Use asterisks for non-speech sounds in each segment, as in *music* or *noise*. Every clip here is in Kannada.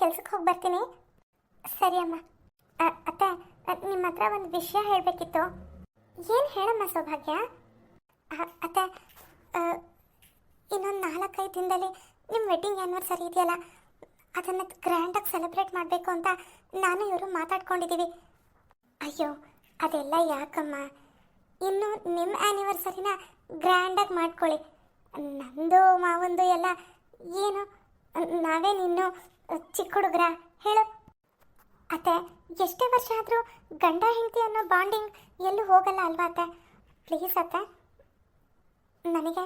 ಕೆಲ್ಸಕ್ಕೆ ಹೋಗಿ ಬರ್ತೀನಿ ಸರಿ ಅಮ್ಮ. ಅತ್ತೆ ನಿಮ್ಮ ಹತ್ರ ಒಂದು ವಿಷಯ ಹೇಳಬೇಕಿತ್ತು. ಏನು ಹೇಳಮ್ಮ ಸೌಭಾಗ್ಯ? ಅತ್ತೆ ಇನ್ನೊಂದು ನಾಲ್ಕೈದು ದಿನದಲ್ಲಿ ನಿಮ್ಮ ವೆಡ್ಡಿಂಗ್ ಆ್ಯನಿವರ್ಸರಿ ಇದೆಯಲ್ಲ, ಅದನ್ನು ಗ್ರ್ಯಾಂಡಾಗಿ ಸೆಲೆಬ್ರೇಟ್ ಮಾಡಬೇಕು ಅಂತ ನಾನು ಇವರು ಮಾತಾಡ್ಕೊಂಡಿದ್ದೀವಿ ಅಯ್ಯೋ, ಅದೆಲ್ಲ ಯಾಕಮ್ಮ? ಇನ್ನು ನಿಮ್ಮ ಆ್ಯನಿವರ್ಸರಿನ ಗ್ರ್ಯಾಂಡಾಗಿ ಮಾಡ್ಕೊಳ್ಳಿ. ನಂದು, ಮಾವಂದು ಎಲ್ಲ ಏನು ನಾವೇನಿನ್ನು ಚಿಕ್ಕ ಹುಡುಗರ? ಹೇಳು. ಅತ್ತೆ, ಎಷ್ಟೇ ವರ್ಷ ಆದರೂ ಗಂಡ ಹೆಂಡತಿ ಅನ್ನೋ ಬಾಂಡಿಂಗ್ ಎಲ್ಲೂ ಹೋಗಲ್ಲ ಅಲ್ವಾ ಅತ್ತೆ? ಪ್ಲೀಸ್ ಅತ್ತೆ. ನನಗೆ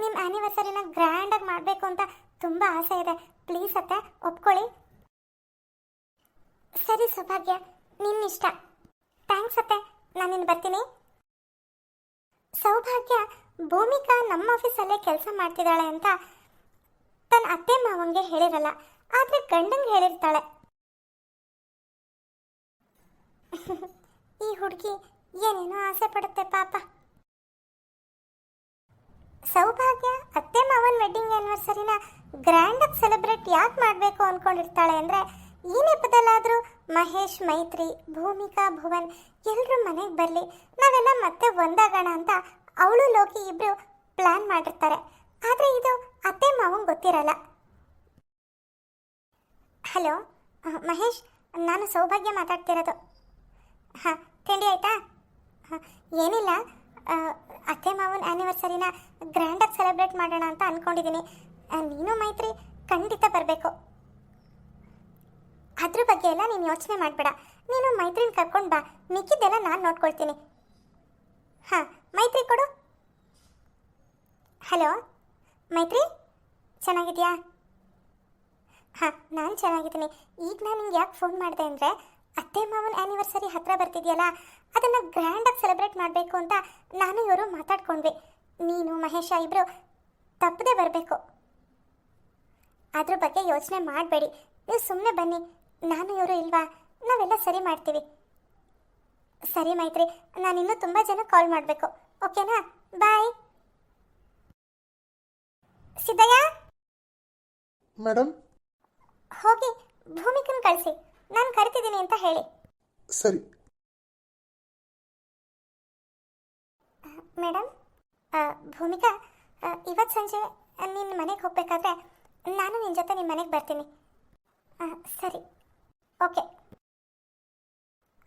ನಿಮ್ಮ ಆ್ಯನಿವರ್ಸರಿನ ಗ್ರ್ಯಾಂಡಾಗಿ ಮಾಡಬೇಕು ಅಂತ ತುಂಬ ಆಸೆ ಇದೆ. ಪ್ಲೀಸ್ ಅತ್ತೆ, ಒಪ್ಕೊಳ್ಳಿ. ಸರಿ ಸೌಭಾಗ್ಯ, ನಿನ್ನಿಷ್ಟ. ಥ್ಯಾಂಕ್ಸ್ ಅತ್ತೆ ನಾನಿನ್ನು ಬರ್ತೀನಿ. ಸೌಭಾಗ್ಯ, ಭೂಮಿಕಾ ನಮ್ಮ ಆಫೀಸಲ್ಲೇ ಕೆಲಸ ಮಾಡ್ತಿದ್ದಾಳೆ ಅಂತ ತನ್ನ ಅತ್ತೆ ಮಾವಂಗೆ ಹೇಳಿರಲ್ಲ. ಆದರೆ ಗಂಡಂಗೆ ಹೇಳಿರ್ತಾಳೆ. ಈ ಹುಡುಗಿ ಏನೇನೋ ಆಸೆ ಪಡುತ್ತೆ ಪಾಪ. ಸೌಭಾಗ್ಯ ಅತ್ತೆ ಮಾವನ್ ವೆಡ್ಡಿಂಗ್ ಆನಿವರ್ಸರಿನ ಗ್ರ್ಯಾಂಡಾಗಿ ಸೆಲೆಬ್ರೇಟ್ ಯಾಕೆ ಮಾಡಬೇಕು ಅಂದ್ಕೊಂಡಿರ್ತಾಳೆ ಅಂದರೆ, ಈ ನೆಪದಲ್ಲಾದರೂ ಮಹೇಶ್ ಮೈತ್ರಿ, ಭೂಮಿಕಾ ಭುವನ್ ಎಲ್ಲರೂ ಮನೆಗೆ ಬರಲಿ, ನಾವೆಲ್ಲ ಮತ್ತೆ ಒಂದಾಗೋಣ ಅಂತ ಅವಳು ಲೋಕಿ ಇಬ್ಬರು ಪ್ಲ್ಯಾನ್ ಮಾಡಿರ್ತಾರೆ. ಆದರೆ ಇದು ಅತ್ತೆ ಮಾವಂಗೆ ಗೊತ್ತಿರಲ್ಲ. ಹಲೋ ಮಹೇಶ್, ನಾನು ಸೌಭಾಗ್ಯ ಮಾತಾಡ್ತಿರೋದು. ಹಾಂ, ತಿಂಡಿ ಆಯಿತಾ? ಹಾಂ, ಏನಿಲ್ಲ. ಅತ್ತೆ ಮಾವನ ಆ್ಯನಿವರ್ಸರಿನ ಗ್ರ್ಯಾಂಡಾಗಿ ಸೆಲೆಬ್ರೇಟ್ ಮಾಡೋಣ ಅಂತ ಅಂದ್ಕೊಂಡಿದ್ದೀನಿ ನೀನು ಮೈತ್ರಿ, ಖಂಡಿತ ಬರಬೇಕು. ಅದ್ರ ಬಗ್ಗೆ ಎಲ್ಲ ನೀನು ಯೋಚನೆ ಮಾಡಬೇಡ. ನೀನು ಮೈತ್ರಿನ ಕರ್ಕೊಂಡು ಬಾ. ಮಿಕ್ಕಿದ್ದೆಲ್ಲ ನಾನು ನೋಡ್ಕೊಳ್ತೀನಿ. ಹಾಂ, ಮೈತ್ರಿ ಕೊಡು. ಹಲೋ, ಮೈತ್ರಿ, ಚೆನ್ನಾಗಿದ್ಯಾ? ಹಾಂ, ನಾನು ಚೆನ್ನಾಗಿದ್ದೀನಿ. ಈಗ ನಾನು ನಿಮ್ಗೆ ಯಾಕೆ ಫೋನ್ ಮಾಡಿದೆ ಅಂದರೆ, ಅತ್ತೆ ಮಾವನ ಆ್ಯನಿವರ್ಸರಿ ಹತ್ರ ಬರ್ತಿದೆಯಲ್ಲ, ಅದನ್ನು ಗ್ರ್ಯಾಂಡಾಗಿ ಸೆಲೆಬ್ರೇಟ್ ಮಾಡಬೇಕು ಅಂತ ನಾನು ಇವರು ಮಾತಾಡ್ಕೊಂಡ್ವಿ. ನೀನು, ಮಹೇಶ ಇಬ್ಬರು ತಪ್ಪದೆ ಬರಬೇಕು. ಅದ್ರ ಬಗ್ಗೆ ಯೋಚನೆ ಮಾಡಬೇಡಿ. ನೀವು ಸುಮ್ಮನೆ ಬನ್ನಿ. ನಾನು ಇವರು ಇಲ್ವಾ? ನಾವೆಲ್ಲ ಸರಿ ಮಾಡ್ತೀವಿ. ಸರಿ ಮೈತ್ರಿ, ನಾನು ಇನ್ನೂ ತುಂಬ ಜನ ಕಾಲ್ ಮಾಡಬೇಕು. ಓಕೆನಾ ಬಾಯ್ ಸಿದ್ದಯ್ಯ? ಮೇಡಮ್ ಹೋಗಿ ಭೂಮಿಕನ್ ಕಳಿಸಿ. ನಾನು ಕರಿತಿದ್ದೀನಿ ಅಂತ ಹೇಳಿ. ಸರಿ. ಮೇಡಮ್ ಭೂಮಿಕಾ ಇವತ್ತು ಸಂಜೆ ನಿನ್ನ ಮನೆಗೆ ಹೋಗಬೇಕಾದ್ರೆ ನಾನು ನಿನ್ನ ಜೊತೆ ನಿಮ್ಮ ಮನೆಗೆ ಬರ್ತೀನಿ. ಸರಿ. ಓಕೆ.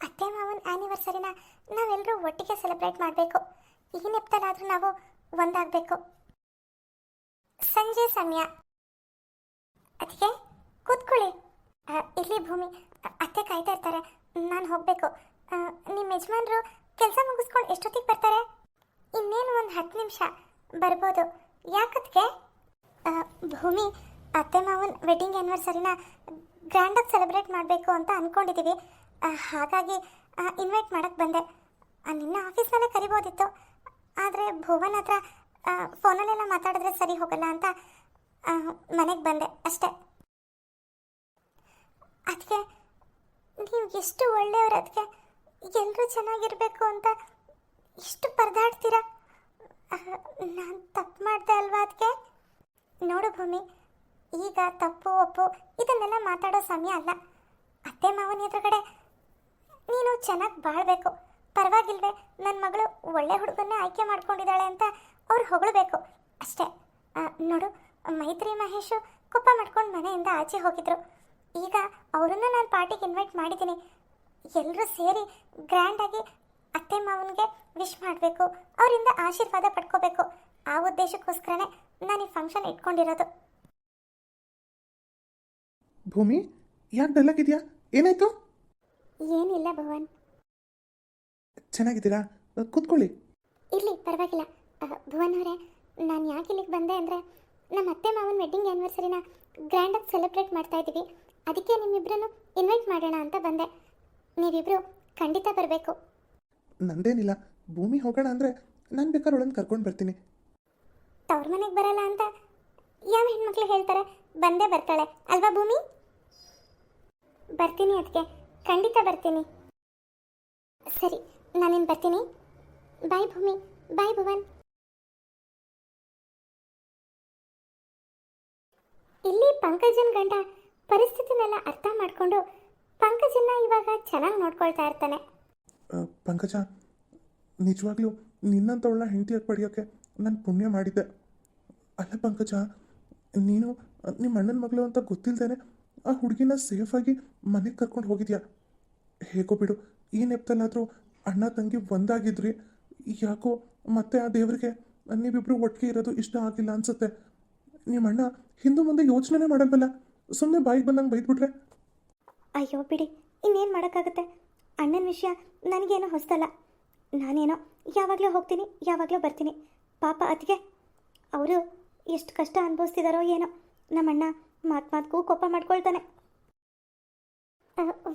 ಅತ್ತೆ ಮಾವನ ಆ್ಯನಿವರ್ಸರಿನ ನಾವೆಲ್ಲರೂ ಒಟ್ಟಿಗೆ ಸೆಲೆಬ್ರೇಟ್ ಮಾಡಬೇಕು. ಈ ನೆಪದಲ್ಲಾದರೂ ನಾವು ಒಂದಾಗಬೇಕು. ಸಂಜೆ ಸಮಯ. ಅದಕ್ಕೆ ಕೂತ್ಕೊಳ್ಳಿ. ಇಲ್ಲಿ ಭೂಮಿ. ಅತ್ತೆ ಕಾಯ್ತಾ ಇರ್ತಾರೆ. ನಾನು ಹೋಗಬೇಕು. ನಿಮ್ಮ ಯಜಮಾನ್ರು ಕೆಲಸ ಮುಗಿಸ್ಕೊಂಡು ಎಷ್ಟೊತ್ತಿಗೆ ಬರ್ತಾರೆ? ಇನ್ನೇನು ಒಂದು ಹತ್ತು ನಿಮಿಷ. ಬರ್ಬೋದು. ಯಾಕತ್ಗೆ ಭೂಮಿ, ಅತ್ತೆ ಮಾವನ ವೆಡ್ಡಿಂಗ್ ಆ್ಯನಿವರ್ಸರಿನ ಗ್ರ್ಯಾಂಡಾಗಿ ಸೆಲೆಬ್ರೇಟ್ ಮಾಡಬೇಕು ಅಂತ ಅಂದ್ಕೊಂಡಿದ್ದೀವಿ ಹಾಗಾಗಿ ಇನ್ವೈಟ್ ಮಾಡೋಕ್ಕೆ ಬಂದೆ. ನಿನ್ನ ಆಫೀಸ್ನಲ್ಲೇ ಕರಿಬೋದಿತ್ತು. ಆದರೆ ಭುವನ್ ಹತ್ರ ಫೋನಲ್ಲೆಲ್ಲ ಮಾತಾಡಿದ್ರೆ ಸರಿ ಹೋಗಲ್ಲ ಅಂತ ಮನೆಗೆ ಬಂದೆ ಅಷ್ಟೇ. ಅದಕ್ಕೆ ನೀವು ಎಷ್ಟು ಒಳ್ಳೆಯವರು, ಅದಕ್ಕೆ ಎಲ್ಲರೂ ಚೆನ್ನಾಗಿರಬೇಕು ಅಂತ ಎಷ್ಟು ಪರದಾಡ್ತೀರಾ? ನಾನು ತಪ್ಪು ಮಾಡಿದೆ ಅಲ್ವಾ ಅದಕ್ಕೆ ನೋಡು ಭೂಮಿ, ಈಗ ತಪ್ಪು, ಒಪ್ಪು ಇದನ್ನೆಲ್ಲ ಮಾತಾಡೋ ಸಮಯ ಅಲ್ಲ. ಅತ್ತೆ ಮಾವನ ಎದುರುಗಡೆ ನೀನು ಚೆನ್ನಾಗಿ ಬಾಳ್ಬೇಕು. ಪರವಾಗಿಲ್ವೇ ನನ್ನ ಮಗಳು ಒಳ್ಳೆ ಹುಡುಗನ್ನೇ ಆಯ್ಕೆ ಮಾಡ್ಕೊಂಡಿದ್ದಾಳೆ ಅಂತ ಅವ್ರು ಹೊಗಳಬೇಕು. ಅಷ್ಟೇ. ನೋಡು, ಮೈತ್ರಿ ಮಹೇಶು ಕೋಪ ಮಾಡ್ಕೊಂಡು ಮನೆಯಿಂದ ಆಚೆ ಹೋಗಿದ್ರು. ಈಗ ಅವರನ್ನು ನಾನು ಪಾರ್ಟಿಗೆ ಇನ್ವೈಟ್ ಮಾಡಿದ್ದೀನಿ. ಎಲ್ಲರೂ ಸೇರಿ ಗ್ರ್ಯಾಂಡಾಗಿ ಅತ್ತೆ ಮಾವನಿಗೆ ವಿಶ್ ಮಾಡಬೇಕು ಅವರಿಂದ ಆಶೀರ್ವಾದ ಪಡ್ಕೋಬೇಕು. ಆ ಉದ್ದೇಶಕ್ಕೋಸ್ಕರನೇ ನಾನು ಈ ಫಂಕ್ಷನ್ ಇಟ್ಕೊಂಡಿರೋದು. ಭೂಮಿ ಯಾಕೆ ಡಲ್ಲಾಗಿದೆಯಾ ಏನಾಯ್ತು? ಏನಿಲ್ಲ ಭವನ್. ಚೆನ್ನಾಗಿದ್ದೀರಾ? ಕೂತ್ಕೊಳ್ಳಿ. ಇರಲಿ ಪರವಾಗಿಲ್ಲ. ಭುವನ್ ಅವರೇ ನಾನು ಯಾಕೆ ಇಲ್ಲಿಗೆ ಬಂದೆ ಅಂದರೆ ನಮ್ಮ ಅತ್ತೆ ಮಾವನ ವೆಡ್ಡಿಂಗ್ ಆ್ಯನಿವರ್ಸರಿನ ಗ್ರ್ಯಾಂಡಾಗಿ ಸೆಲೆಬ್ರೇಟ್ ಮಾಡ್ತಾ ಇದ್ದೀವಿ. ಅದಕ್ಕೆ ನಿಮ್ಮಿಬ್ಬರನ್ನು ಇನ್ವೈಟ್ ಮಾಡೋಣ ಅಂತ ಬಂದೆ. ನೀವಿಬ್ರು ಖಂಡಿತ ಬರಬೇಕು. ನಂದೇನಿಲ್ಲ. ಭೂಮಿ ಹೋಗೋಣ ಅಂದರೆ ನಾನು ಬೇಕಾದ್ರೆ ಒಳಗೆ ಕರ್ಕೊಂಡು ಬರ್ತೀನಿ. ತವ್ರ ಮನೆಗೆ ಬರಲ್ಲ ಅಂತ ಯಾವ ಹೆಣ್ಮಕ್ಳು ಹೇಳ್ತಾರೆ? ಬಂದೇ ಬರ್ತಾಳೆ. ಅಲ್ವಾ ಭೂಮಿ? ಬರ್ತೀನಿ ಅದಕ್ಕೆ ಖಂಡಿತ ಬರ್ತೀನಿ. ಸರಿ ನಾನೇನು ಬರ್ತೀನಿ. ಬಾಯ್ ಭೂಮಿ. ಬಾಯ್ ಭುವನ್. ಇಲ್ಲಿ ಪಂಕಜನ್ ಗಂಡ ಪರಿಸ್ಥಿತಿನೆಲ್ಲ ಅರ್ಥ ಮಾಡಿಕೊಂಡು ಪಂಕಜನ್ನ ಇವಾಗ ಚೆನ್ನಾಗಿ ನೋಡ್ಕೊಳ್ತಾ ಇರ್ತಾನೆ. ಪಂಕಜ, ನಿಜವಾಗ್ಲೂ ನಿನ್ನಂಥವಳನ್ನ ಹೆಂಡತಿಯಾಗಿ ಪಡೆಯೋಕ್ಕೆ ನಾನು ಪುಣ್ಯ ಮಾಡಿದ್ದೆ. ಅಲ್ಲ ಪಂಕಜ, ನೀನು ನಿಮ್ಮ ಅಣ್ಣನ ಮಗಳು ಅಂತ ಗೊತ್ತಿಲ್ಲದೇನೆ ಆ ಹುಡುಗಿನ ಸೇಫಾಗಿ ಮನೆಗೆ ಕರ್ಕೊಂಡು ಹೋಗಿದ್ಯಾ? ಹೇಗೋ ಬಿಡು, ಈ ನೆಪದಲ್ಲಾದರೂ ಅಣ್ಣ ತಂಗಿ ಒಂದಾಗಿದ್ರಿ. ಯಾಕೋ ಮತ್ತೆ ಆ ದೇವರಿಗೆ ನೀವಿಬ್ಬರು ಒಟ್ಟಿಗೆ ಇರೋದು ಇಷ್ಟ ಆಗಿಲ್ಲ ಅನ್ಸುತ್ತೆ. ನಿಮ್ಮ ಅಣ್ಣ ಹಿಂದೂ ಮುಂದೆ ಯೋಚನೆ ಮಾಡಲ್ವಲ್ಲ? ಸುಮ್ಮನೆ ಬಾಯಿಗೆ ಬಂದಂಗೆ ಬೈದ್ಬಿಟ್ರೆ? ಅಯ್ಯೋ ಬಿಡಿ, ಇನ್ನೇನು ಮಾಡೋಕ್ಕಾಗುತ್ತೆ? ಅಣ್ಣನ ವಿಷಯ ನನಗೇನೋ ಹೊಸದಲ್ಲ ನಾನೇನೋ ಯಾವಾಗಲೂ ಹೋಗ್ತೀನಿ, ಯಾವಾಗಲೂ ಬರ್ತೀನಿ. ಪಾಪ ಅದಕ್ಕೆ ಅವರು ಎಷ್ಟು ಕಷ್ಟ ಅನುಭವಿಸ್ತಿದಾರೋ ಏನೋ. ನಮ್ಮಣ್ಣ ಮಾತು ಮಾತ್ಗೂ ಕೋಪ ಮಾಡ್ಕೊಳ್ತಾನೆ.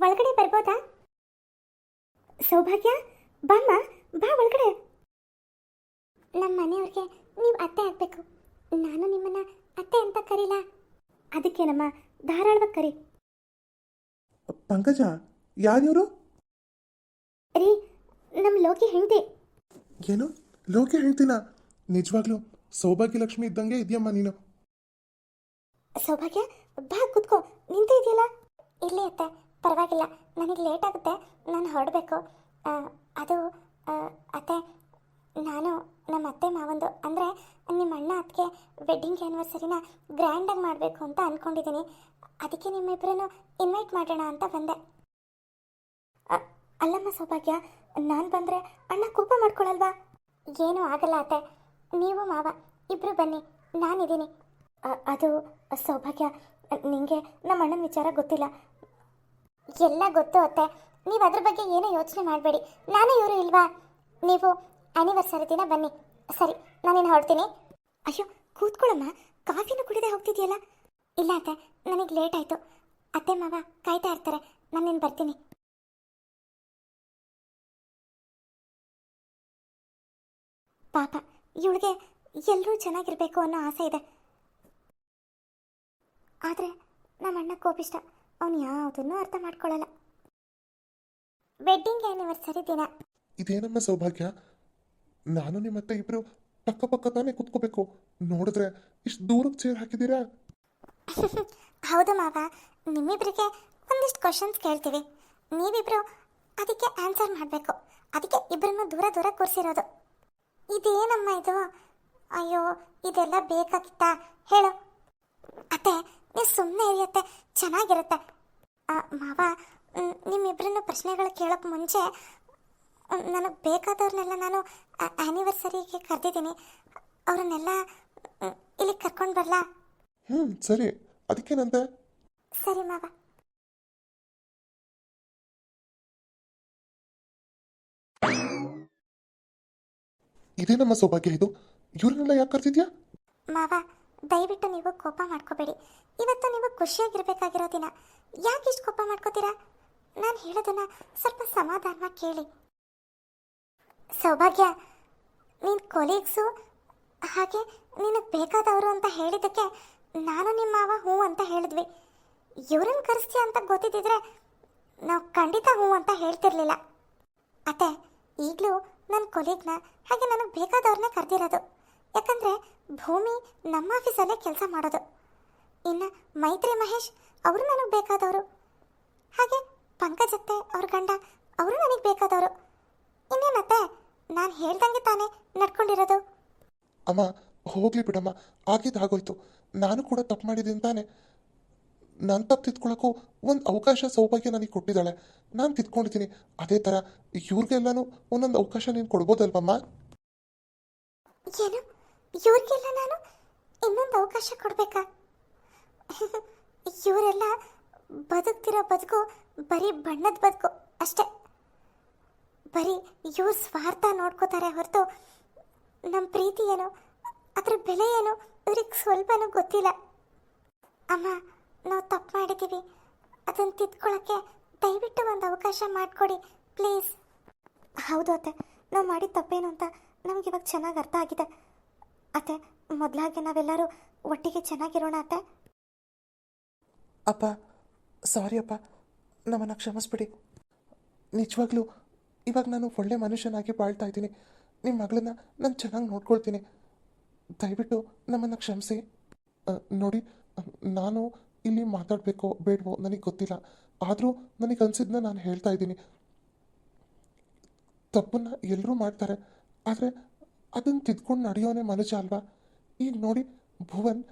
ಒಳಗಡೆ ಬರ್ಬೋದಾ? ಸೌಭಾಗ್ಯ, ಬಾಮ್ಮ, ಬಾ ಒಳಗಡೆ. ನಮ್ಮ ಮನೆಯವ್ರಿಗೆ ನೀವು ಅತ್ತೆ ಆಗಬೇಕು. ನಾನು ನಿಮ್ಮನ್ನ ಅತ್ತೆ ಅಂತ ಕರೀಲ? ಅದಕ್ಕೇನಮ್ಮ ಧಾರಾಳವಾಗಿ ಕರಿ. ಪಂಕಜ ಯಾರಿವರು ರೀ ನಮ್ಮ ಲೋಕಿ ಹೆಂಡತಿ. ಏನು? ಲೋಕಿ ಹೆಂಡತಿನ? ನಿಜವಾಗ್ಲೂ ಸೌಭಾಗ್ಯ ಲಕ್ಷ್ಮಿ ಇದ್ದಂಗೆ ಇದೆಯಮ್ಮ ನೀನು. ಸೌಭಾಗ್ಯ? ಬಾ ಕುತ್ಕೋ. ನಿಂತೇ ಇದೆಯಲ್ಲ? ಇಲ್ಲಿ ಅತ್ತೆ ಪರವಾಗಿಲ್ಲ. ನನಗೆ ಲೇಟ್ ಆಗುತ್ತೆ. ನಾನು ಹೊರಡಬೇಕು. ಅದು ಅತ್ತೆ ನಾನು ನಮ್ಮ ಅತ್ತೆ ಮಾವಂದು. ಅಂದರೆ ನಿಮ್ಮ ಅಣ್ಣ ಅದಕ್ಕೆ ವೆಡ್ಡಿಂಗ್ ಆ್ಯನಿವರ್ಸರಿನ ಗ್ರ್ಯಾಂಡಾಗಿ ಮಾಡಬೇಕು ಅಂತ ಅಂದ್ಕೊಂಡಿದ್ದೀನಿ ಅದಕ್ಕೆ ನಿಮ್ಮಿಬ್ಬರನ್ನು ಇನ್ವೈಟ್ ಮಾಡೋಣ ಅಂತ ಬಂದೆ. ಅಲ್ಲಮ್ಮ ಸೌಭಾಗ್ಯ, ನಾನು ಬಂದರೆ ಅಣ್ಣ ಕೋಪ ಮಾಡ್ಕೊಳಲ್ವಾ? ಏನೂ ಆಗಲ್ಲ ಅತ್ತೆ. ನೀವು ಮಾವ ಇಬ್ಬರು ಬನ್ನಿ, ನಾನಿದ್ದೀನಿ. ಅದು ಸೌಭಾಗ್ಯ ನಿಮಗೆ ನಮ್ಮ ಅಣ್ಣನ ವಿಚಾರ ಗೊತ್ತಿಲ್ಲ. ಎಲ್ಲ ಗೊತ್ತು ಅತ್ತೆ. ನೀವು ಅದ್ರ ಬಗ್ಗೆ ಏನೂ ಯೋಚನೆ ಮಾಡಬೇಡಿ. ನಾನು ಇವರು ಇಲ್ವಾ? ನೀವು ಆನಿವರ್ಸರಿ ದಿನ ಬನ್ನಿ. ಸರಿ ನಾನೇನು ಹೊರಡ್ತೀನಿ. ಅಯ್ಯೋ ಕೂತ್ಕೊಳ್ಳಮ್ಮ ಕಾಫಿನೂ ಕುಡಿದೇ ಹೋಗ್ತಿದ್ಯಲ್ಲ? ಇಲ್ಲ ಅಕ್ಕ ನನಗೆ ಲೇಟ್ ಆಯಿತು. ಅತ್ತೆ, ಮಾವ ಕಾಯ್ತಾ ಇರ್ತಾರೆ. ನಾನಿನ್ನು ಬರ್ತೀನಿ. ಪಾಪ, ಇವಳಿಗೆ ಎಲ್ಲರೂ ಚೆನ್ನಾಗಿರ್ಬೇಕು ಅನ್ನೋ ಆಸೆ ಇದೆ. ಆದರೆ ನಮ್ಮ ಅಣ್ಣ ಕೋಪಿಷ್ಟ. ಅವನು ಯಾವುದನ್ನೂ ಅರ್ಥ ಮಾಡ್ಕೊಳ್ಳಲ್ಲ ವೆಡ್ಡಿಂಗ್ ಆ್ಯನಿವರ್ಸರಿ ದಿನ. ಇದೇನಮ್ಮ ಸೌಭಾಗ್ಯ? ನಾನು ನಿಮ್ಮತ್ತೆ ಇಬ್ರು ಪಕ್ಕ ಪಕ್ಕ ತಾನೇ ಕುತ್ಕೋಬೇಕು. ನೋಡಿದ್ರೆ ಇಷ್ಟು ದೂರಕ್ಕೆ ಚೇರ್ ಹಾಕಿದ್ದೀರಾ? *laughs* ಹೌದು ಮಾವ ನಿಮ್ಮಿಬ್ಬರಿಗೆ ಒಂದಿಷ್ಟು ಕ್ವಶನ್ಸ್ ಕೇಳ್ತೀವಿ. ನೀವಿಬ್ರು ಅದಕ್ಕೆ ಆನ್ಸರ್ ಮಾಡಬೇಕು. ಅದಕ್ಕೆ ಇಬ್ಬರನ್ನು ದೂರ ದೂರ ಕೂರಿಸಿರೋದು. ಇದೇನಮ್ಮ ಇದು? ಅಯ್ಯೋ, ಇದೆಲ್ಲ ಬೇಕಾಗಿತ್ತಾ? ಹೇಳು. ಅತ್ತೆ, ನೀವು ಸುಮ್ಮನೆ ಇರಿಯತ್ತೆ, ಚೆನ್ನಾಗಿರುತ್ತೆ. ಮಾವ ನಿಮ್ಮಿಬ್ಬರನ್ನು ಪ್ರಶ್ನೆಗಳು ಕೇಳೋಕ್ಕೆ ಮುಂಚೆ ನನಗೆ ಬೇಕಾದವ್ರನ್ನೆಲ್ಲ ನಾನು ಆ್ಯನಿವರ್ಸರಿಗೆ ಕರೆದಿದ್ದೀನಿ. ಅವ್ರನ್ನೆಲ್ಲ ಇಲ್ಲಿ ಇಲ್ಲಿಗೆ ಕರ್ಕೊಂಡು ಬರಲಾ? ಹ್ಞೂ ಸರಿ. ಅದಕ್ಕೇನಂತೆ? ಸರಿ ಮಾವ. ಇದೇನಮ್ಮ ಸೌಭಾಗ್ಯ ಇದು. ಇವ್ರನ್ನೆಲ್ಲ ಯಾಕೆ ಕರ್ತಿದ್ಯಾ ಮಾವ ದಯವಿಟ್ಟು ನೀವು ಕೋಪ ಮಾಡ್ಕೋಬೇಡಿ. ಇವತ್ತು ನೀವು ಖುಷಿಯಾಗಿರ್ಬೇಕಾಗಿರೋ ದಿನ. ಯಾಕೆ ಇಷ್ಟು ಕೋಪ ಮಾಡ್ಕೋತೀರಾ? ನಾನು ಹೇಳೋದನ್ನ ಸ್ವಲ್ಪ ಸಮಾಧಾನವಾಗಿ ಕೇಳಿ. ಸೌಭಾಗ್ಯ ನಿನ್ನ ಕೊಲೀಗ್ಸು ಹಾಗೆ ನಿನಗೆ ಬೇಕಾದವರು ಅಂತ ಹೇಳಿದ್ದಕ್ಕೆ ನಾನು ನಿಮ್ಮ ಮಾವ ಹ್ಞೂ ಅಂತ ಹೇಳಿದ್ವಿ. ಇವ್ರನ್ನ ಕರೆಸ್ತೀಯ ಅಂತ ಗೊತ್ತಿದ್ದಿದ್ರೆ ನಾವು ಖಂಡಿತ ಹ್ಞೂ ಅಂತ ಹೇಳ್ತಿರ್ಲಿಲ್ಲ. ಅತ್ತೆ, ಈಗಲೂ ನನ್ನ ಕೊಲೀಗ್ನ ಹಾಗೆ ನನಗೆ ಬೇಕಾದವ್ರನ್ನೇ ಕರೆದಿರೋದು. ಯಾಕಂದರೆ ಭೂಮಿ ನಮ್ಮ ಆಫೀಸಲ್ಲೇ ಕೆಲಸ ಮಾಡೋದು. ಇನ್ನು ಮೈತ್ರಿ ಮಹೇಶ್ ಅವರು ನನಗೆ ಬೇಕಾದವರು. ಹಾಗೆ ಪಂಕಜತ್ತೆ ಅವ್ರ ಗಂಡ ಅವರು ನನಗೆ ಬೇಕಾದವರು. ಇನ್ನೇನತ್ತೆ ನಾನು ಹೇಳ್ದಂಗೆ ತಾನೇ ನಡ್ಕೊಂಡಿರೋದು. ಅಮ್ಮ, ಹೋಗ್ಲಿ ಬಿಡಮ್ಮ ಆಗಿದ್ದು ಆಗೋಯ್ತು ನಾನು ಕೂಡ ತಪ್ಪು ಮಾಡಿದ್ದೀನಿ ತಾನೆ ನನ್ನ ತಪ್ಪು ತಿದ್ಕೊಳ್ಳೋಕ್ಕೂ ಒಂದು ಅವಕಾಶ ಸೌಭಾಗ್ಯ ನನಗೆ ಕೊಟ್ಟಿದ್ದಾಳೆ. ನಾನು ತಿದ್ಕೊಂಡಿದ್ದೀನಿ. ಅದೇ ಥರ ಇವ್ರಿಗೆಲ್ಲನೂ ಒಂದೊಂದು ಅವಕಾಶ ನೀನು ಕೊಡ್ಬೋದಲ್ವಮ್ಮ? ಏನು? ಇವ್ರಿಗೆಲ್ಲ ನಾನು ಇನ್ನೊಂದು ಅವಕಾಶ ಕೊಡಬೇಕಾ? ಇವರೆಲ್ಲ ಬದುಕ್ತಿರೋ ಬದುಕು ಬರೀ ಬಣ್ಣದ ಬದುಕು ಅಷ್ಟೇ. ಬರೀ ಇವ್ರ ಸ್ವಾರ್ಥ ನೋಡ್ಕೋತಾರೆ ಹೊರತು ನಮ್ಮ ಪ್ರೀತಿ ಏನು? ಅದ್ರ ಬೆಲೆ ಏನು? ಇವ್ರಿಗೆ ಸ್ವಲ್ಪನೂ ಗೊತ್ತಿಲ್ಲ. ಅಮ್ಮ, ನಾವು ತಪ್ಪು ಮಾಡಿದ್ದೀವಿ ಅದನ್ನು ತಿದ್ಕೊಳ್ಳೋಕ್ಕೆ ದಯವಿಟ್ಟು ಒಂದು ಅವಕಾಶ ಮಾಡಿಕೊಡಿ, ಪ್ಲೀಸ್. ಹೌದು ಅತ್ತೆ. ನಾವು ಮಾಡಿದ ತಪ್ಪೇನು ಅಂತ ನಮ್ಗೆ ಇವಾಗ ಚೆನ್ನಾಗಿ ಅರ್ಥ ಆಗಿದೆ. ಅತ್ತೆ, ಮೊದಲಾಗೆ ನಾವೆಲ್ಲರೂ ಒಟ್ಟಿಗೆ ಚೆನ್ನಾಗಿರೋಣ ಅತ್ತೆ? ಅಪ್ಪ, ಸಾರಿ ಅಪ್ಪ. ನಮ್ಮನ್ನು ಕ್ಷಮಿಸ್ಬಿಡಿ. ನಿಜವಾಗ್ಲೂ ಇವಾಗ ನಾನು ಒಳ್ಳೆ ಮನುಷ್ಯನಾಗಿ ಬಾಳ್ತಾ ಇದ್ದೀನಿ. ನಿಮ್ಮ ಮಗಳನ್ನ ನಾನು ಚೆನ್ನಾಗಿ ನೋಡ್ಕೊಳ್ತೀನಿ. ದಯವಿಟ್ಟು ನಮ್ಮನ್ನು ಕ್ಷಮಿಸಿ. ನೋಡಿ ನಾನು ಇಲ್ಲಿ ಮಾತಾಡಬೇಕೋ ಬೇಡವೋ ನನಗೆ ಗೊತ್ತಿಲ್ಲ. ಆದರೂ ನನಗೆ ಅನಿಸಿದ್ನ ನಾನು ಹೇಳ್ತಾ ಇದ್ದೀನಿ. ತಪ್ಪನ್ನ ಎಲ್ಲರೂ ಮಾಡ್ತಾರೆ. ಆದರೆ ಅದನ್ನು ತಿದ್ಕೊಂಡು ನಡೆಯೋನೆ ಮನುಜ ಅಲ್ವಾ? ಈಗ ನೋಡಿ, ಭುವನ್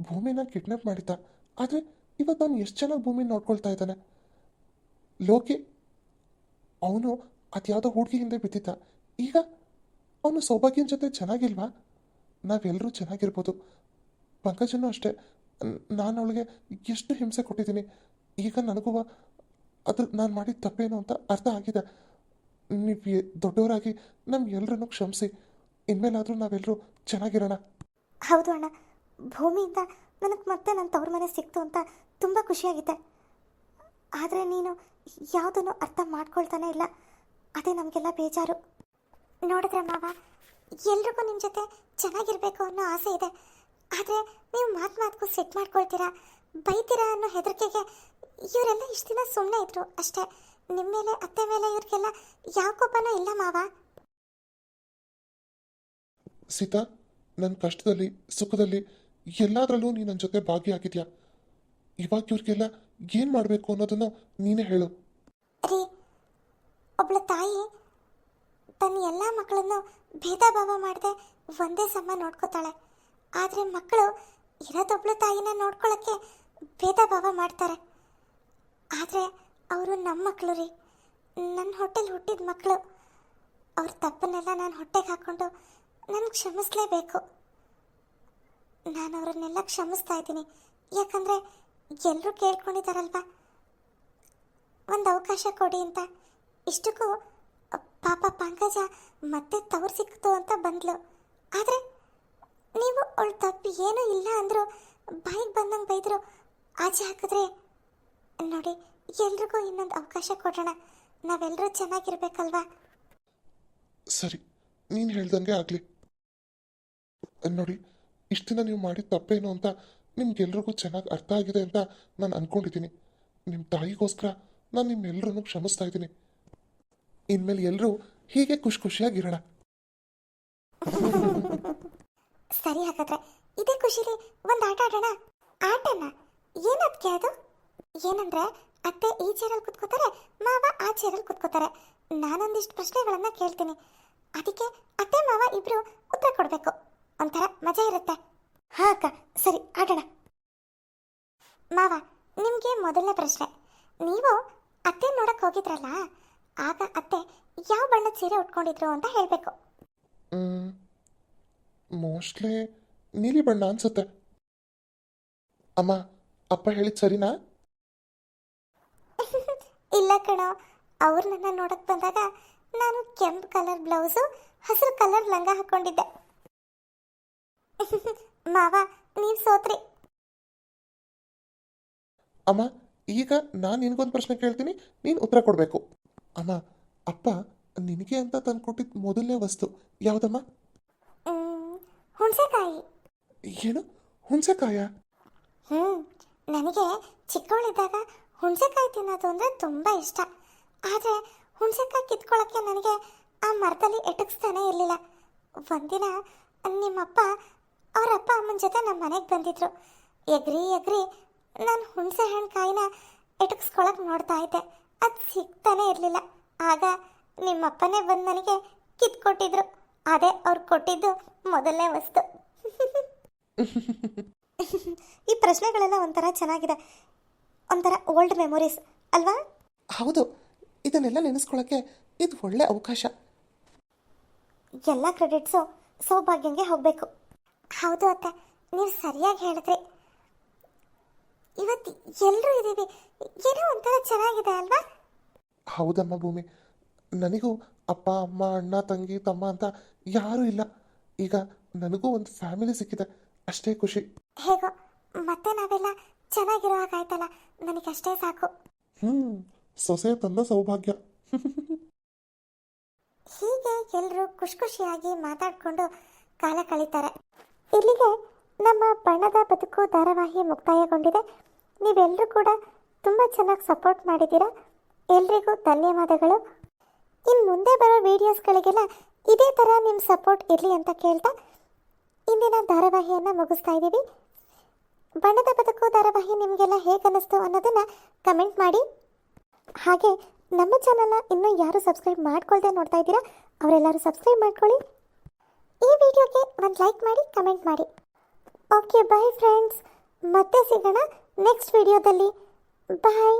ಭೂಮಿನ ಕಿಡ್ನಾಪ್ ಮಾಡಿದ್ದ. ಆದರೆ ಇವತ್ತು ಅವನು ಎಷ್ಟು ಚೆನ್ನಾಗಿ ಭೂಮಿ ನೋಡ್ಕೊಳ್ತಾ ಇದ್ದಾನೆ. ಲೋಕಿ, ಅವನು ಅದ್ಯಾವುದೋ ಹುಡುಗಿ ಹಿಂದೆ ಬಿದ್ದಿದ್ದ. ಈಗ ಅವನು ಸೌಭಾಗ್ಯನ ಜೊತೆ ಚೆನ್ನಾಗಿಲ್ವಾ? ನಾವೆಲ್ಲರೂ ಚೆನ್ನಾಗಿರ್ಬೋದು. ಪಂಕಜನೂ ಅಷ್ಟೇ. ನಾನು ಅವಳಿಗೆ ಎಷ್ಟು ಹಿಂಸೆ ಕೊಟ್ಟಿದ್ದೀನಿ. ಈಗ ನನಗೂ ಅದು ನಾನು ಮಾಡಿದ ತಪ್ಪೇನು ಅಂತ ಅರ್ಥ ಆಗಿದೆ. ನೀವು ದೊಡ್ಡವರಾಗಿ ನಮ್ಗೆಲ್ರನ್ನೂ ಕ್ಷಮಿಸಿ. ಇನ್ಮೇಲಾದರೂ ನಾವೆಲ್ಲರೂ ಚೆನ್ನಾಗಿರೋಣ. ಹೌದು ಅಣ್ಣ. ಭೂಮಿಯಿಂದ ನನಗೆ ಮತ್ತೆ ನನ್ನ ತವ್ರ ಮನೆ ಸಿಕ್ತು ಅಂತ ತುಂಬ ಖುಷಿಯಾಗಿದೆ ಆದರೆ ನೀನು ಯಾವುದನ್ನು ಅರ್ಥ ಮಾಡ್ಕೊಳ್ತಾನೆ ಇಲ್ಲ. ಅದೇ ನಮಗೆಲ್ಲ ಬೇಜಾರು. ನೋಡಿದ್ರೆ ಮಾವ ಎಲ್ರಿಗೂ ನಿಮ್ಮ ಜೊತೆ ಚೆನ್ನಾಗಿರ್ಬೇಕು ಅನ್ನೋ ಆಸೆ ಇದೆ. ಆದರೆ ನೀವು ಮಾತು ಮಾತು ಸೆಟ್ ಮಾಡ್ಕೊಳ್ತೀರಾ? ಬೈತೀರಾ ಅನ್ನೋ ಹೆದರಿಕೆಗೆ ಇವರೆಲ್ಲ ಇಷ್ಟು ದಿನ ಸುಮ್ಮನೆ ಇದ್ರು ಅಷ್ಟೇ. ನಿಮ್ಮ ಮೇಲೆ ಅತ್ತೆ ಮೇಲೆ ಇವ್ರಿಗೆಲ್ಲ ಯಾವ ಕೋಪನೂ ಇಲ್ಲ ಮಾವ. ಸೀತಾ ನನ್ನ ಕಷ್ಟದಲ್ಲಿ ಸುಖದಲ್ಲಿ ಎಲ್ಲದರಲ್ಲೂ ನೀನು ನನ್ನ ಜೊತೆ ಭಾಗಿಯಾಗಿದ್ಯಾ ಇವಾಗ ಇವ್ರಿಗೆಲ್ಲ ಏನು ಮಾಡಬೇಕು ಅನ್ನೋದನ್ನು ನೀನೇ ಹೇಳು. ರೀ ಒಬ್ಳ ತಾಯಿ ತನ್ನ ಎಲ್ಲ ಮಕ್ಕಳನ್ನು ಭೇದ ಭಾವ ಮಾಡದೆ ಒಂದೇ ಸಮ ನೋಡ್ಕೋತಾಳೆ. ಆದರೆ ಮಕ್ಕಳು ಇರೋದೊಬ್ಳು ತಾಯಿನ ನೋಡ್ಕೊಳ್ಳೋಕ್ಕೆ ಭೇದ ಭಾವ ಮಾಡ್ತಾರೆ. ಆದರೆ ಅವರು ನಮ್ಮ ಮಕ್ಕಳು ರೀ. ನನ್ನ ಹೊಟ್ಟೆಲಿ ಹುಟ್ಟಿದ ಮಕ್ಕಳು ಅವ್ರ ತಪ್ಪನ್ನೆಲ್ಲ ನಾನು ಹೊಟ್ಟೆಗೆ ಹಾಕ್ಕೊಂಡು ನನಗೆ ಕ್ಷಮಿಸಲೇಬೇಕು. ನಾನು ಅವರನ್ನೆಲ್ಲ ಕ್ಷಮಿಸ್ತಾ ಇದ್ದೀನಿ. ಯಾಕಂದರೆ ಎಲ್ಲರೂ ಕೇಳ್ಕೊಂಡಿದ್ದಾರಲ್ವ ಒಂದು ಅವಕಾಶ ಕೊಡಿ ಅಂತ. ಇಷ್ಟಕ್ಕೂ ಪಾಪ ಪಂಕಜ ಮತ್ತೆ ತವರು ಸಿಕ್ತು ಅಂತ ಬಂದ್ಲು. ಆದರೆ ನೀವು ಅವಳು ತಪ್ಪು ಏನೂ ಇಲ್ಲ ಅಂದರು ಬಾಯಿಗೆ ಬಂದಂಗೆ ಬೈದರು. ಆಚೆ ಹಾಕಿದ್ರೆ ನೋಡಿ ಎಲ್ರಿಗೂ ಇನ್ನೊಂದು ಅವಕಾಶ ಕೊಡೋಣ. ನಾವೆಲ್ಲರೂ ಚೆನ್ನಾಗಿರ್ಬೇಕಲ್ವಾ? ಸರಿ, ನೀನು ಹೇಳ್ದಂಗೆ ಆಗಲಿ. ನೋಡಿ, ಇಷ್ಟು ದಿನ ನೀವು ಮಾಡಿದ ತಪ್ಪೇನು ಅಂತ ನಿಮ್ಗೆಲ್ರಿಗೂ ಚೆನ್ನಾಗಿ ಅರ್ಥ ಆಗಿದೆ ಅಂತ ನಾನು ಅಂದ್ಕೊಂಡಿದ್ದೀನಿ ನಿಮ್ಮ ತಾಯಿಗೋಸ್ಕರ ನಾನು ನಿಮ್ಮೆಲ್ಲರನ್ನು ಕ್ಷಮಿಸ್ತಾ ಇದ್ದೀನಿ. ಇನ್ಮೇಲೆ ಎಲ್ಲರೂ ಹೀಗೆ ಖುಷಿ ಖುಷಿಯಾಗಿರೋಣ *laughs* ಸರಿ ಹಾಗಾದ್ರೆ, ಇದೇ ಖುಷಿಲಿ ಒಂದು ಆಟ ಆಡೋಣ? ಆಟನ? ಏನದ್ಕೆ ಅದು? ಏನಂದ್ರೆ, ಅತ್ತೆ ಈ ಚೇರಲ್ಲಿ ಕುತ್ಕೋತಾರೆ, ಮಾವ ಆ ಚೇರಲ್ಲಿ ಕುತ್ಕೋತಾರೆ. ನಾನೊಂದಿಷ್ಟು ಪ್ರಶ್ನೆಗಳನ್ನ ಕೇಳ್ತೀನಿ. ಅದಕ್ಕೆ ಅತ್ತೆ, ಮಾವ ಇಬ್ರು ಉತ್ತರ ಕೊಡಬೇಕು. ಒಂಥರ ಮಜಾ ಇರುತ್ತೆ. ಹಾ ಅಕ್ಕ, ಸರಿ, ಆಡೋಣ. ಮಾವ, ನಿಮಗೆ ಮೊದಲನೇ ಪ್ರಶ್ನೆ. ನೀವು ಅತ್ತೆ ನೋಡಕ್ ಹೋಗಿದ್ರಲ್ಲ ಆಗ ಅತ್ತೆ ಯಾವ ಬಣ್ಣದ ಸೀರೆ ಉಟ್ಕೊಂಡಿದ್ರು ಅಂತ ಹೇಳಬೇಕು. ಮೋಸ್ಟ್ಲಿ ನೀಲಿ ಬಣ್ಣ ಅನ್ಸುತ್ತೆ. ಅಮ್ಮ ಅಪ್ಪ ಹೇಳಿದ ಸರಿನಾ? *laughs* ಇಲ್ಲ ಕಣೋ ಅವ್ರು ನನ್ನ ನೋಡಕ್ ಬಂದಾಗ ನಾನು ಕೆಂಪು ಕಲರ್ ಬ್ಲೌಸು ಹಸಿರು ಕಲರ್ ಲಂಗ ಹಾಕೊಂಡಿದ್ದೆ. *laughs* ಮಾವ ನೀವು ಸೋತ್ರಿ. ಅಮ್ಮ ಈಗ ನಾನು ನಿನಗೊಂದು ಪ್ರಶ್ನೆ ಕೇಳ್ತೀನಿ ನೀನು ಉತ್ತರ ಕೊಡಬೇಕು. ಅಮ್ಮ ಅಪ್ಪ ನಿನಗೆ ಅಂತ ತಂದ್ಕೊಟ್ಟಿದ್ದ ಮೊದಲನೇ ವಸ್ತು ಯಾವುದಮ್ಮ? ಹುಣಸೆಕಾಯಿ. ಏನು? ಹುಣಸೆಕಾಯ? ಹ್ಞೂ ನನಗೆ ಚಿಕ್ಕವಳಿದ್ದಾಗ ಹುಣಸೆಕಾಯಿ ತಿನ್ನೋದು ಅಂದರೆ ತುಂಬ ಇಷ್ಟ. ಆದರೆ ಹುಣಸೆಕಾಯಿ ಕಿತ್ಕೊಳ್ಳೋಕ್ಕೆ ನನಗೆ ಆ ಮರದಲ್ಲಿ ಎಟಕ್ಸ್ತಾನೆ ಇರಲಿಲ್ಲ. ಒಂದಿನ ನಿಮ್ಮಪ್ಪ ಅವ್ರ ಅಪ್ಪ ಅಮ್ಮನ ಜೊತೆ ನಮ್ಮ ಮನೆಗೆ ಬಂದಿದ್ರು. ಎಗ್ರಿ ಎಗ್ರಿ ನಾನು ಹುಣಸೆ ಹಣ್ಣು ಕಾಯಿನ ಎಟಕ್ಸ್ಕೊಳಕ್ಕೆ ನೋಡ್ತಾ ಇದ್ದೆ. ಅದು ಸಿಗ್ತಾನೆ ಇರಲಿಲ್ಲ. ಆಗ ನಿಮ್ಮಪ್ಪನೇ ಬಂದು ನನಗೆ ಕಿತ್ಕೊಟ್ಟಿದ್ರು. ಅದೇ ಅವ್ರು ಕೊಟ್ಟಿದ್ದು ಮೊದಲನೇ ವಸ್ತು. ಈ ಪ್ರಶ್ನೆಗಳೆಲ್ಲ ಒಂಥರ ಚೆನ್ನಾಗಿದೆ. ಒಂಥರ ಓಲ್ಡ್ ಮೆಮೊರೀಸ್ ಅಲ್ವಾ? ಹೌದು. ಇದನ್ನೆಲ್ಲ ನೆನೆಸ್ಕೊಳ್ಳೋಕ್ಕೆ ಇದು ಒಳ್ಳೆ ಅವಕಾಶ. ಎಲ್ಲ ಕ್ರೆಡಿಟ್ಸು ಸೌಭಾಗ್ಯಂಗೆ ಹೋಗಬೇಕು. ಹೌದು ಅತ್ತೆ ನೀವು ಸರಿಯಾಗಿ ಹೇಳಿದ್ರಿ. ಇವತ್ತು ಎಲ್ಲರೂ ಇದ್ದೀವಿ ಏನೋ ಒಂಥರ ಚೆನ್ನಾಗಿದೆ ಅಲ್ವಾ? ಹೌದಮ್ಮ ಭೂಮಿ. ನನಗೂ ಅಪ್ಪ ಅಮ್ಮ ಅಣ್ಣ ತಂಗಿ ತಮ್ಮ ಅಂತ ಯಾರೂ ಇಲ್ಲ. ಈಗ ನನಗೂ ಒಂದು ಫ್ಯಾಮಿಲಿ ಸಿಕ್ಕಿದೆ. ಅಷ್ಟೇ ಖುಷಿ. ಹೇಗೋ ಮತ್ತೆ ನಾವೆಲ್ಲ ಚೆನ್ನಾಗಿರೋ ಹಾಗಾಯ್ತಲ್ಲ ನನಗಷ್ಟೇ ಸಾಕು. ಹ್ಮ್ ಸೊಸೆ ತಂದ ಸೌಭಾಗ್ಯ. *laughs* ಹೀಗೆ ಎಲ್ಲರೂ ಖುಷಿ ಖುಷಿಯಾಗಿ ಮಾತಾಡಿಕೊಂಡು ಕಾಲ ಕಳೀತಾರೆ. ಇಲ್ಲಿಗೆ ನಮ್ಮ ಬಣ್ಣದ ಬದುಕು ಧಾರಾವಾಹಿ ಮುಕ್ತಾಯಗೊಂಡಿದೆ. ನೀವೆಲ್ಲರೂ ಕೂಡ ತುಂಬ ಚೆನ್ನಾಗಿ ಸಪೋರ್ಟ್ ಮಾಡಿದ್ದೀರಾ? ಎಲ್ರಿಗೂ ಧನ್ಯವಾದಗಳು. ಇನ್ನು ಮುಂದೆ ಬರೋ ವೀಡಿಯೋಸ್ಗಳಿಗೆಲ್ಲ ಇದೇ ಥರ ನಿಮ್ಮ ಸಪೋರ್ಟ್ ಇರಲಿ ಅಂತ ಕೇಳ್ತಾ ಇಂದಿನ ಧಾರಾವಾಹಿಯನ್ನು ಮುಗಿಸ್ತಾ ಇದ್ದೀವಿ. ಬಣ್ಣದ ಬದುಕು, ಧಾರಾವಾಹಿ ನಿಮಗೆಲ್ಲ ಹೇಗೆ ಅನ್ನಿಸ್ತು ಅನ್ನೋದನ್ನು ಕಮೆಂಟ್ ಮಾಡಿ. ಹಾಗೆ ನಮ್ಮ ಚಾನಲ್ನ ಇನ್ನೂ ಯಾರು ಸಬ್ಸ್ಕ್ರೈಬ್ ಮಾಡ್ಕೊಳ್ದೆ ನೋಡ್ತಾ ಇದ್ದೀರಾ, ಅವರೆಲ್ಲರೂ ಸಬ್ಸ್ಕ್ರೈಬ್ ಮಾಡ್ಕೊಳ್ಳಿ. ಈ ವಿಡಿಯೋಗೆ ಒಂದು ಲೈಕ್ ಮಾಡಿ ಕಮೆಂಟ್ ಮಾಡಿ. ಓಕೆ ಬಾಯ್ ಫ್ರೆಂಡ್ಸ್ ಮತ್ತೆ ಸಿಗೋಣ. ನೆಕ್ಸ್ಟ್ ವಿಡಿಯೋದಲ್ಲಿ ಬಾಯ್